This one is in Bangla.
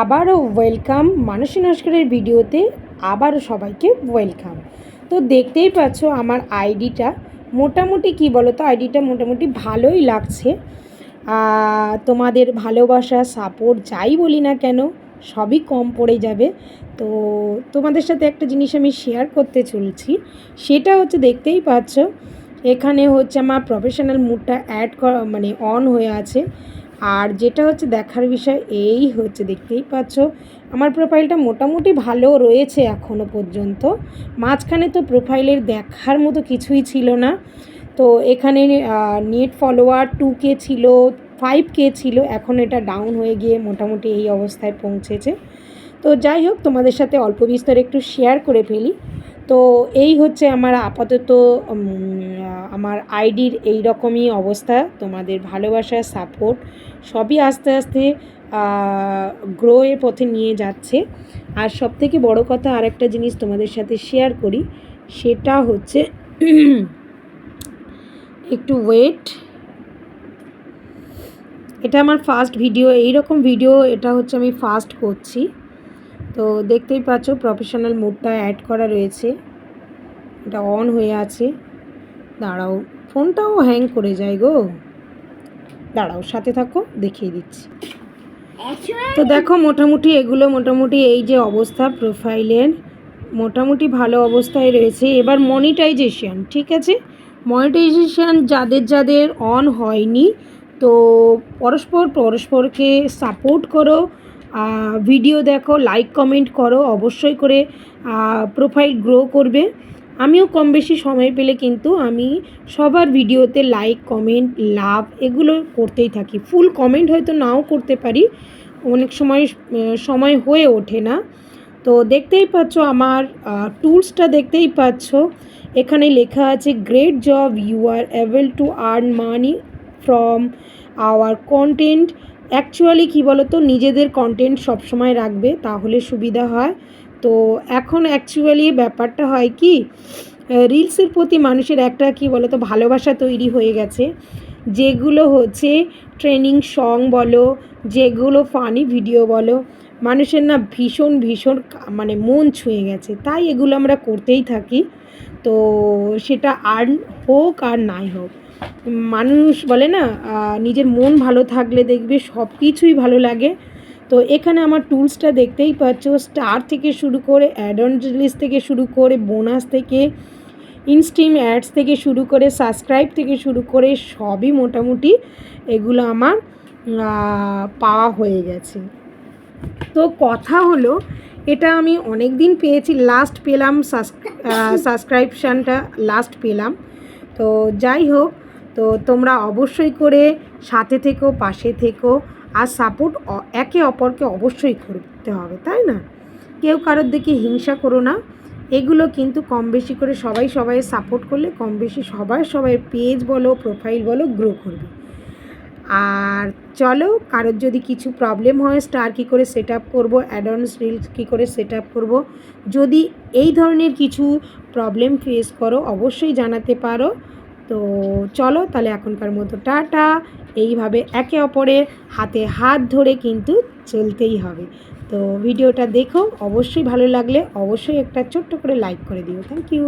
আবারও ওয়েলকাম মানসী নস্করের ভিডিওতে আবারও সবাইকে ওয়েলকাম। তো দেখতেই পাচ্ছ আমার আইডিটা মোটামুটি কি বলো তো আইডিটা মোটামুটি ভালোই লাগছে। তোমাদের ভালোবাসা সাপোর্ট যাই বলি না কেন, সবই কম পড়ে যাবে। তো তোমাদের সাথে একটা জিনিস আমি শেয়ার করতে চলছি। সেটা হচ্ছে দেখতেই পাচ্ছ, এখানে হচ্ছে আমার প্রফেশনাল মুডটা অ্যাড মানে অন হয়ে আছে। আর যেটা হচ্ছে দেখার বিষয়, এই হচ্ছে দেখতেই পাচ্ছ। আমার প্রোফাইলটা মোটামুটি ভালো রয়েছে এখনও পর্যন্ত। মাঝখানে তো প্রোফাইলের দেখার মতো কিছুই ছিল না। তো এখানে নেট ফলোয়ার টু কে ছিল ফাইভ কে ছিল, এখন এটা ডাউন হয়ে গিয়ে মোটামুটি এই অবস্থায় পৌঁছেছে। তো যাই হোক, তোমাদের সাথে অল্প বিস্তর একটু শেয়ার করে ফেলি। তো এই হচ্ছে আমার আপাতত আমার আইডির এই রকমই অবস্থা, তোমাদের ভালোবাসা সাপোর্ট সবই আস্তে আস্তে গ্রো এর পথে নিয়ে যাচ্ছে। আর সব থেকে বড়ো কথা আরেকটা জিনিস তোমাদের সাথে শেয়ার করি, সেটা হচ্ছে একটু ওয়েট এটা আমার ফার্স্ট ভিডিও এই রকম ভিডিও এটা হচ্ছে আমি ফার্স্ট করছি। তো দেখতেই পাচ্ছ প্রফেশনাল মোডটা অ্যাড করা রয়েছে। এটা অন হয়ে আছে। দাঁড়াও, ফোনটাও হ্যাং করে যায় গো। দাঁড়াও, সাথে থাকো, দেখিয়ে দিচ্ছি। তো দেখো, মোটামুটি এগুলো, মোটামুটি এই যে অবস্থা প্রোফাইলের মোটামুটি ভালো অবস্থায় রয়েছে। এবার মনিটাইজেশন ঠিক আছে? মনিটাইজেশন যাদের যাদের অন হয়নি, তো পরস্পর পরস্পরকে সাপোর্ট করো ভিডিও দেখো লাইক কমেন্ট করো, অবশ্যই করে প্রোফাইল গ্রো করবে। আমিও কম বেশি সময় পেলে কিন্তু আমি সবার ভিডিওতে লাইক কমেন্ট লাভ এগুলো করতেই থাকি। ফুল কমেন্ট হয়তো নাও করতে পারি, অনেক সময় সময় হয়ে ওঠে না। তো দেখতেই পাচ্ছ আমার টুলসটা দেখতেই পাচ্ছ। এখানে লেখা আছে great job you are able to earn money from our content actually কী বলো তো নিজেদের কন্টেন্ট সবসময় রাখবে, তাহলে সুবিধা হয়। তো এখন অ্যাকচুয়ালি ব্যাপারটা হয় কি রিলসের প্রতি মানুষের একটা কি বলো তো ভালোবাসা তৈরি হয়ে গেছে। যেগুলো হচ্ছে ট্রেনিং সং বলো, যেগুলো ফানি ভিডিও বলো, মানুষের না ভীষণ ভীষণ মানে মন ছুঁয়ে গেছে। তাই এগুলো আমরা করতেই থাকি। তো সেটা আর হোক আর নাই হোক, মানুষ বলে না নিজের মন ভালো থাকলে দেখবে সব কিছুই ভালো লাগে। তো এখানে আমার টুলসটা দেখতেই পাচ্ছ, স্টার থেকে শুরু করে অ্যাডন লিস্ট থেকে শুরু করে বোনাস থেকে ইনস্ট্রিম অ্যাডস থেকে শুরু করে সাবস্ক্রাইব থেকে শুরু করে সবই মোটামুটি এগুলো আমার পাওয়া হয়ে গেছে। তো কথা হলো, এটা আমি অনেক দিন পেয়েছি লাস্ট পেলাম সাবস্ক্রাইবশানটা লাস্ট পেলাম। তো যাই হোক, তো তোমরা অবশ্যই করে সাথে থেকো, পাশে থেকো। আর সাপোর্ট একে অপরকে অবশ্যই করতে হবে, তাই না? কেউ কারোর দিকে হিংসা করো না। এগুলো কিন্তু কম বেশি করে সবাই সবাই সাপোর্ট করলে কম বেশি সবাই সবাই পেজ বলো প্রোফাইল বলো গ্রো করবে। আর চলো, কারোর যদি কিছু প্রবলেম হয় স্টার কী করে সেট আপ করব অ্যাডভান্স রিলস কী করে সেট আপ করব, যদি এই ধরনের কিছু প্রবলেম ফেস করো, অবশ্যই জানাতে পারো। তো চলো তাহলে এখনকার মতো টাটা। এইভাবে একে অপরের হাতে হাত ধরে কিন্তু চলতেই হবে। তো ভিডিওটা দেখো, অবশ্যই ভালো লাগলে অবশ্যই একটা ছোট্ট করে লাইক করে দিও। Thank you